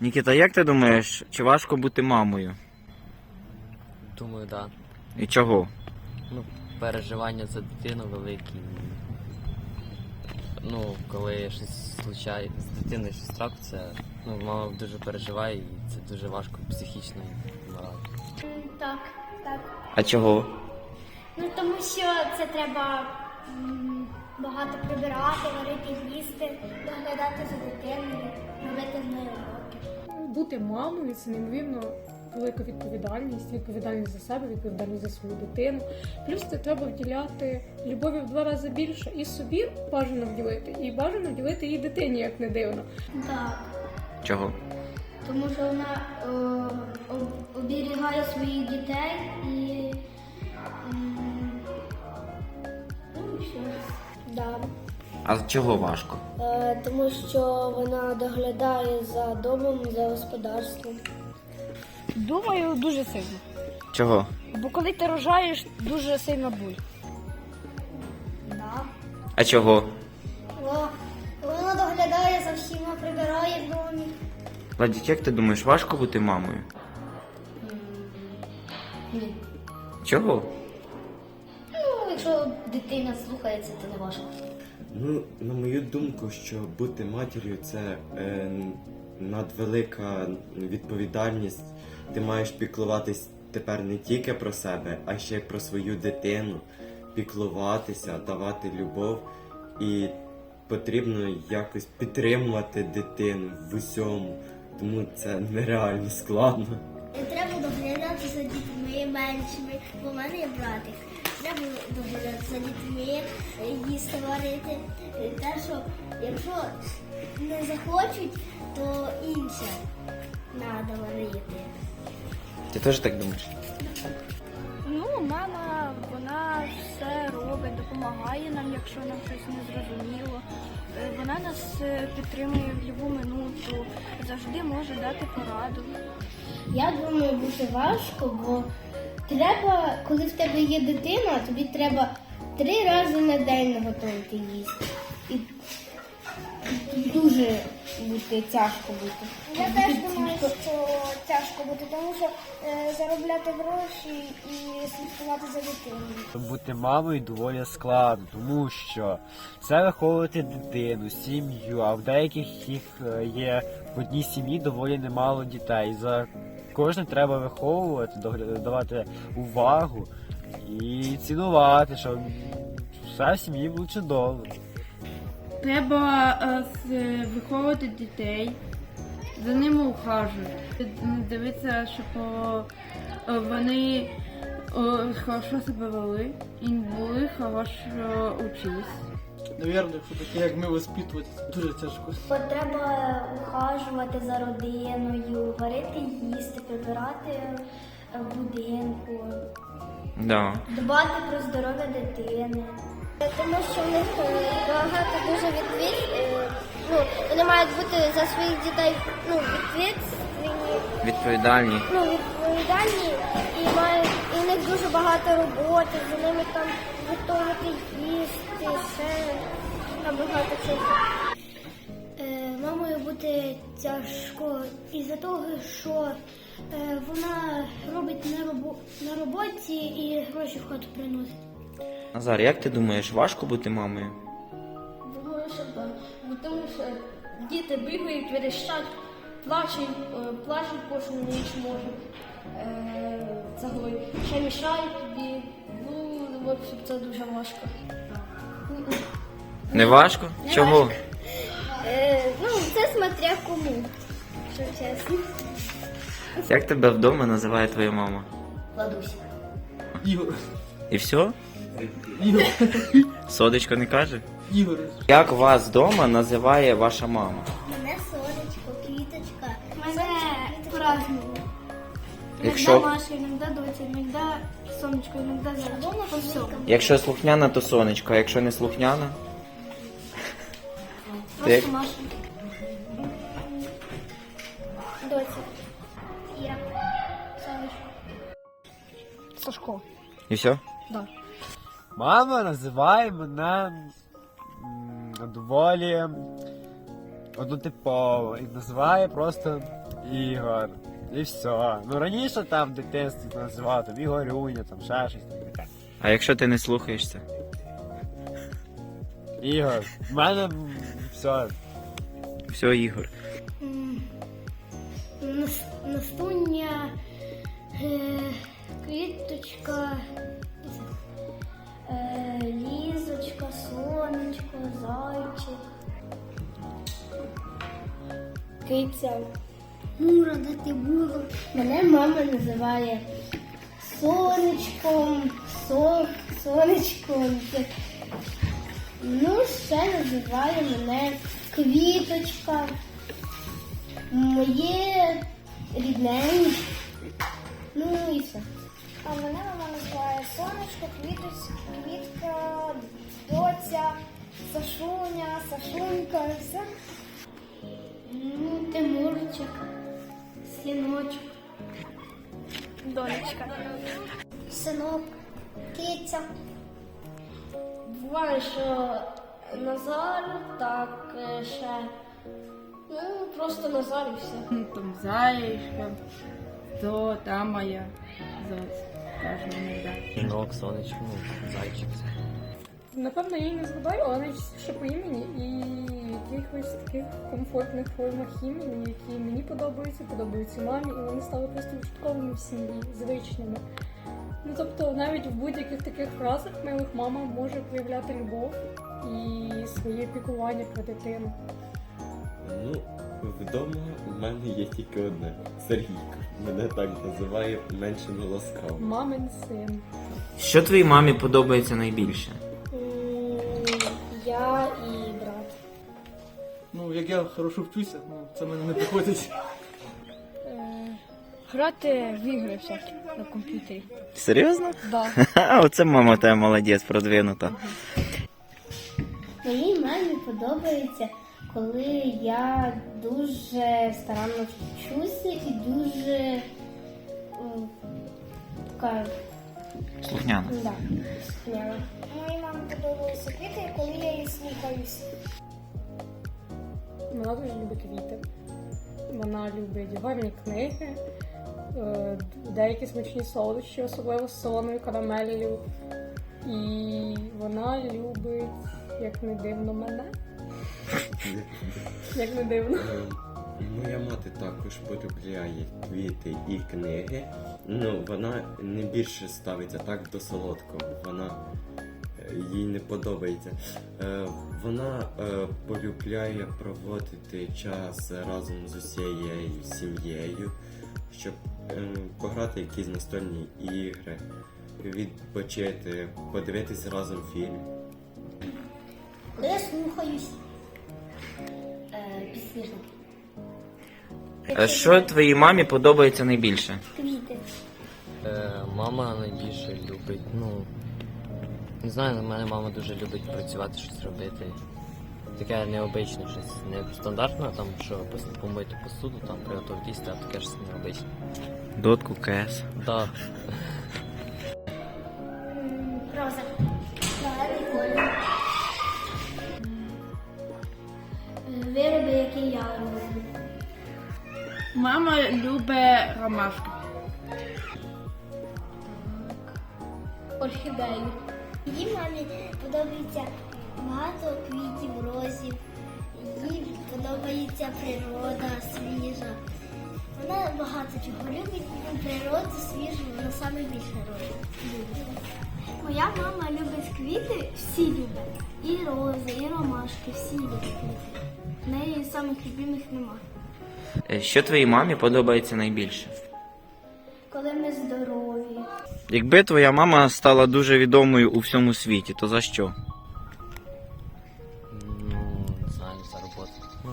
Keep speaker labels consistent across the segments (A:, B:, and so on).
A: Нікіта, як ти думаєш, чи важко бути мамою?
B: Думаю, так. Да.
A: І чого?
B: Ну, переживання за дитину великі. Ну, коли щось случає з дитиною щось трапиться, ну, мама дуже переживає і це дуже важко психічно і морально.
C: Так, так.
A: А чого?
C: Ну тому що це треба м, багато прибирати, варити їсти, доглядати за дитиною, робити з нею уроки.
D: Бути мамою це неймовірно велика відповідальність, відповідальність за себе, відповідальність за свою дитину. Плюс це треба вділяти любові в два рази більше і собі бажано вділити, і бажано вділити і дитині, як не дивно.
C: Так.
A: Чого?
C: Тому що вона е, об- оберігає своїх дітей і. м, Ну, все. Да.
A: А чого важко?
C: Е, тому що вона доглядає за домом, за господарством.
E: Думаю, дуже сильно.
A: Чого?
E: Бо коли ти рожаєш, дуже сильно боль.
C: Да.
A: А чого?
C: Вона доглядає за всіма, прибирає в домі.
A: Владик, як ти думаєш, важко бути мамою?
C: Ні.
A: Чого?
C: Якщо дитина слухається, то не важко.
F: Ну, на мою думку, що бути матір'ю це е, надвелика відповідальність. Ти маєш піклуватись тепер не тільки про себе, а ще й про свою дитину, піклуватися, давати любов. І потрібно якось підтримувати дитину в усьому. Тому це нереально складно.
C: Треба доглядати за дітьми меншими, бо в мене є братик. Доглядати за дітьми, е, їсти варити. Е, Те, що якщо не захочуть, то інше треба варити.
A: Ти теж так думаєш?
E: Ну, мама, вона все робить, допомагає нам, якщо нам щось не зрозуміло. Е, Вона нас підтримує в будь-яку минуту, завжди може дати пораду.
C: Я думаю, дуже важко, бо треба, коли в тебе є дитина, тобі треба три рази на день наготовити їсти. І дуже бути тяжко бути.
G: Я теж думаю, що тяжко бути, тому що е, заробляти гроші і слідкувати за дитиною.
H: Бути мамою доволі складно, тому що це виховувати дитину, сім'ю, а в деяких їх е, є в одній сім'ї доволі немало дітей. За кожним треба виховувати, давати увагу і цінувати, щоб все в сім'ї було чудово.
I: Треба е, виховувати дітей, за ними ухажувати, дивитися, щоб о, вони хорошо себе вели і були хорошо учились.
J: Навірно, якщо таке, як ми воспитувати, це дуже тяжко.
C: Треба ухажувати за родиною, варити їсти, прибирати е, в будинку,
A: Да.
C: дбати про здоров'я дитини.
G: Тому що в них е, багато дуже відвід. е, Ну, вони мають бути за своїх дітей ну, відповідальні,
A: Відповідальні.
G: ну, відповідальні і мають і в них дуже багато роботи, за ними там готувати їсти, ще там багато чого.
C: Е, Мамою бути тяжко із-за того, що е, вона робить на, робо- на роботі і гроші в хату приносить.
A: Назар, як ти думаєш, важко бути мамою?
E: Думаю, що так. Бо Тому що діти бігають, верещать, плачуть, е, плачуть кожну ніч можуть. Е, Це говорю, ще мішають тобі. Ну, в общем, це дуже важко.
A: Не важко? Чого?
G: Е, ну, це смотря кому, що чесно.
A: Як тебе вдома називає твоя мама?
C: Ладуся.
A: І все?
J: Ігор,
A: Содечко не каже?
J: Ігор.
A: Як вас вдома називає ваша мама?
G: Мене сонечко, квіточка.
C: Мене по-разному.
A: Якщо,
C: Маша, іноді доця, іноді сонечко, іноді зеркало, по всьому.
A: якщо слухняна, то сонечко, а якщо не слухняна, то як?
C: Маша.
G: Доця. Іра. Сонечко.
E: Сашко.
A: І все?
H: Мама називає мене доволі однотипово і називає просто Ігор. І все. Ну раніше там в дитинстві називав там Ігорюня, там ще щось таке.
A: А якщо ти не слухаєшся?
H: Ігор, в мене все.
A: Все, Ігор.
C: Настуня, е, квіточка, Киця. Мура, де ти була? Мене мама називає сонечком, со, сонечком. Ну, ще називає мене квіточка. Моє рідненьке. Ну і все.
G: А мене мама називає сонечко, квітусь, квітка, доця, Сашуня, Сашунька, все.
C: Ну, Тимурчик, синочок.
G: Донечка. Синок, киця.
C: Буває, що Назар, так ще. Ну, просто Назар і все.
I: Ну, Там зайчка, то там моя зось. Каже мені, да.
B: Жінок, сонечко, ну, зайчик.
D: Напевно, я її не згадаю, але найчастіше по імені і якихось таких комфортних формах імені, які мені подобаються, подобаються мамі, і вони стали просто відчутковими в сім'ї, звичними. Ну тобто навіть в будь-яких таких фразах милих мама може проявляти любов і своє піклування про дитину.
F: Ну, вдома в мене є тільки одне Сергійко. Мене так називає менше ласкаво.
D: Мамин син.
A: Що твоїй мамі подобається найбільше?
C: Я і брат.
J: Ну, як я хорошо вчуся, ну це в мене не приходить.
E: Грати в ігри всякі на комп'ютері.
A: Серйозно?
E: Да.
A: Оце мама тебе молодець, продвинута.
C: Моїй мамі подобається, коли я дуже старанно вчуся і дуже м, така
A: Слухняна.
C: да, сміла.
G: Моїй мамі подобаються квіти, коли я її слухаюсь.
D: Вона дуже любить квіти. Вона любить гарні книги, е, деякі смачні солодощі, особливо з солоною карамеллю. І вона любить, як не дивно, мене. Як не дивно.
F: Е, Моя мати також полюбляє квіти і книги. Ну, вона не більше ставиться так до солодкого. Вона е, їй не подобається. Е, Вона е, полюбляє проводити час разом з усією сім'єю, щоб е, пограти якісь настольні ігри, відпочити, подивитись разом фільм.
C: Я слухаюсь е, підсніжники.
A: А що твоїй мамі подобається найбільше?
C: Квіти.
B: Е, мама найбільше любить, ну. Не знаю, на мене мама дуже любить працювати, щось робити. Таке необичне, щось не стандартне, там, що помити посуду, там приготувати їсти, а таке щось необичне.
A: Дотку, КС.
B: Да.
I: Мама любить ромашки.
C: Орхідеї. Їй мамі подобається багато квітів, розів. Їй подобається природа свіжа. Вона багато чого любить, природу свіжу, вона саме більше любить. Моя мама любить квіти, всі люблять. І рози, і ромашки, всі люблять квіти. В неї самих любимих немає.
A: Е, Що твоїй мамі подобається найбільше?
C: Коли ми здорові.
A: Якби твоя мама стала дуже відомою у всьому світі, то за що?
B: Ну, не знаю, за роботу. Ну,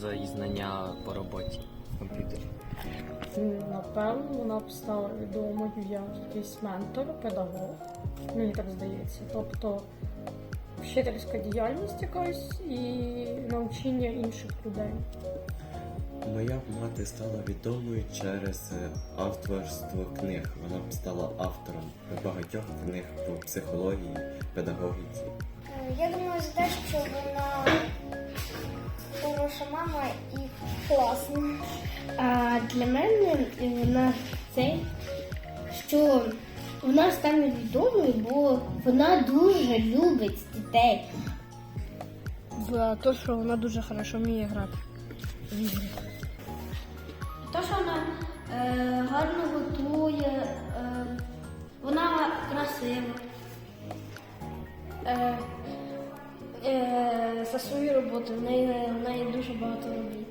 B: за її знання по роботі в комп'ютері.
D: Напевно, вона б стала відомою як якийсь ментор, педагог. Мені так здається. Тобто вчительська діяльність якась і навчання інших людей.
F: Моя мати стала відомою через е, авторство книг. Вона б стала автором багатьох книг по психології, педагогіці.
G: Е, Я думаю, за те, що вона хороша мама і класна.
C: А для мене е, вона цей, що вона стане відомою, бо вона дуже любить дітей.
E: За те, що вона дуже хорошо вміє грати в ігри.
C: Те, що вона е, гарно готує, е, вона красива.
E: Е, е, за свою роботу в неї, в неї дуже багато робіт.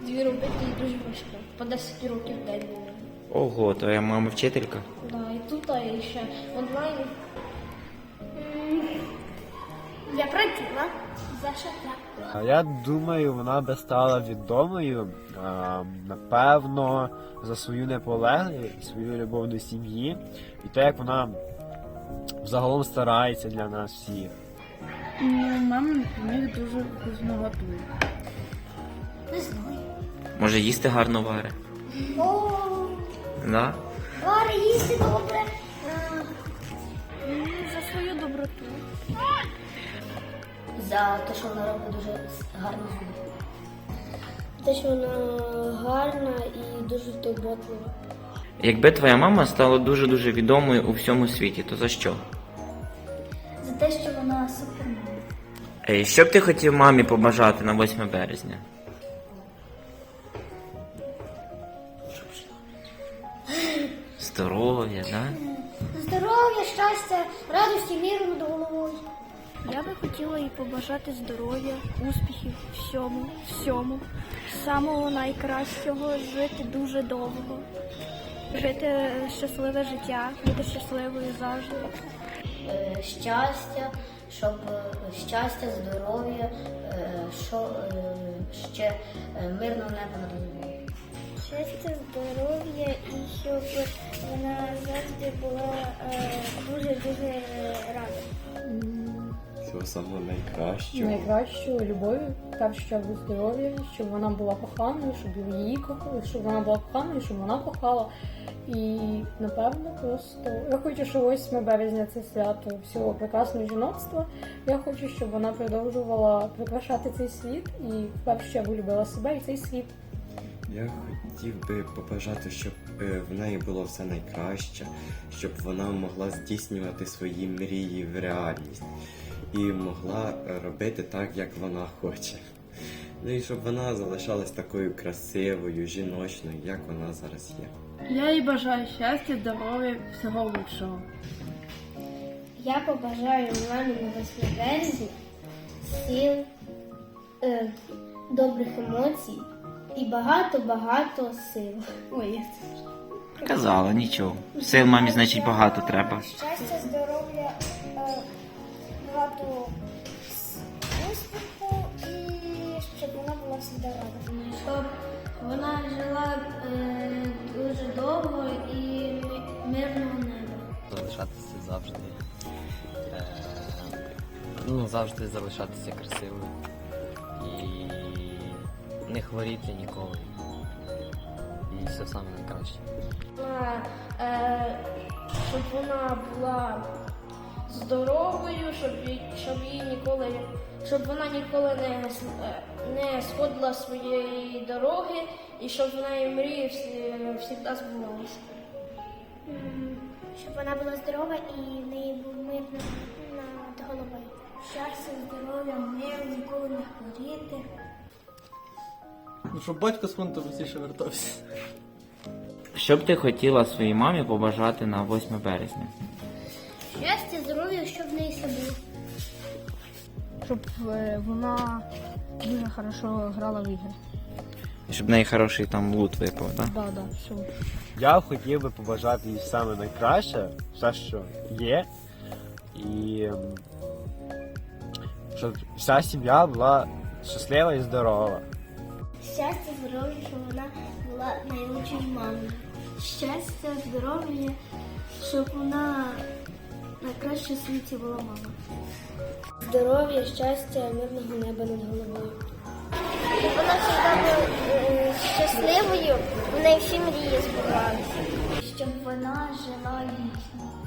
E: Дві робити і дуже важко. По 10 років в день. мабуть.
A: Ого, твоя мама вчителька?
E: Да, і тут, а і ще онлайн.
C: Я працювала
H: я думаю, вона би стала відомою, а, напевно, за свою неполеглість, свою любов до сім'ї і те, як вона загалом старається для нас всіх.
I: Ну, мама в них дуже вкусно готує.
C: Не знаю.
A: Може їсти гарно варе?
C: О,
A: Да?
C: Варя, їсти добре.
E: За свою доброту.
C: За те, що вона робить дуже гарно зуби. Те, що вона гарна і дуже турботлива.
A: Якби твоя мама стала дуже-дуже відомою у всьому світі, то за що?
C: За те, що вона супермама.
A: Ей, що б ти хотів мамі побажати на 8 березня? Здоров'я, да?
C: Здоров'я, щастя, радості, міру над головою.
E: Я би хотіла їй побажати здоров'я, успіхів, всьому, всьому, самого найкращого, жити дуже довго, жити щасливе життя, бути щасливою завжди.
C: Е, щастя, щоб е, щастя, здоров'я, е, що ще мирного неба над головою.
G: Щастя, здоров'я і щоб вона завжди була е, дуже-дуже рада.
F: Всього самого найкращого.
D: Найкращою любов'ю, так щоб здоров'я, щоб вона була коханою, щоб її кохали, щоб вона була коханою, щоб вона кохала. І напевно просто я хочу, що 8 березня це свято всього прекрасного жіноцтва. Я хочу, щоб вона продовжувала прикрашати цей світ і в першу чергу любила себе і цей світ.
F: Я хотів би побажати, щоб е, в неї було все найкраще, щоб вона могла здійснювати свої мрії в реальність і могла е, робити так, як вона хоче. Ну і щоб вона залишалась такою красивою, жіночною, як вона зараз є.
I: Я їй бажаю щастя, здоров'я, всього лучшого.
C: Я побажаю мамі на 8 березня сил, е, добрих емоцій і багато-багато сил. Ой, це?
A: Казала, нічого. Сил мамі, значить, багато треба.
G: Щастя, здоров'я, е, багато успіху і щоб вона була завжди рада.
C: Щоб вона жила е, дуже довго і ми- мирного неба.
B: залишатися завжди. Е, ну, завжди залишатися красивою. І не хворіти ніколи. І все саме найкраще.
E: Е, щоб вона була здоровою, щоб, щоб її ніколи, щоб вона ніколи не, е, не сходила своєї дороги і щоб вона її мрії всі, завжди збувалися.
G: Щоб вона була здорова і в неї був мир над- головою. Щастя, здоров'я, мир, ніколи не хворіти.
J: Ну, щоб батько з фронту швидше вертався.
A: Що б ти хотіла своїй мамі побажати на 8 березня?
C: Щастя, здоров'я, щоб в неї все було.
E: Щоб е, вона дуже хорошо грала в ігри.
A: І щоб в неї хороший там лут випав, так?
E: Да, да, все.
H: Я хотів би побажати їй саме найкраще, все, що є, і ем, щоб вся сім'я була щаслива і здорова.
C: Щастя, здоров'я, щоб вона була найлучшою мамою. Щастя, здоров'я, щоб вона найкраще в світі була мама. Здоров'я, щастя, мирного неба над головою.
G: Вона завжди була щасливою, в неї всі мрії збувалися.
C: Щоб вона жила вічно.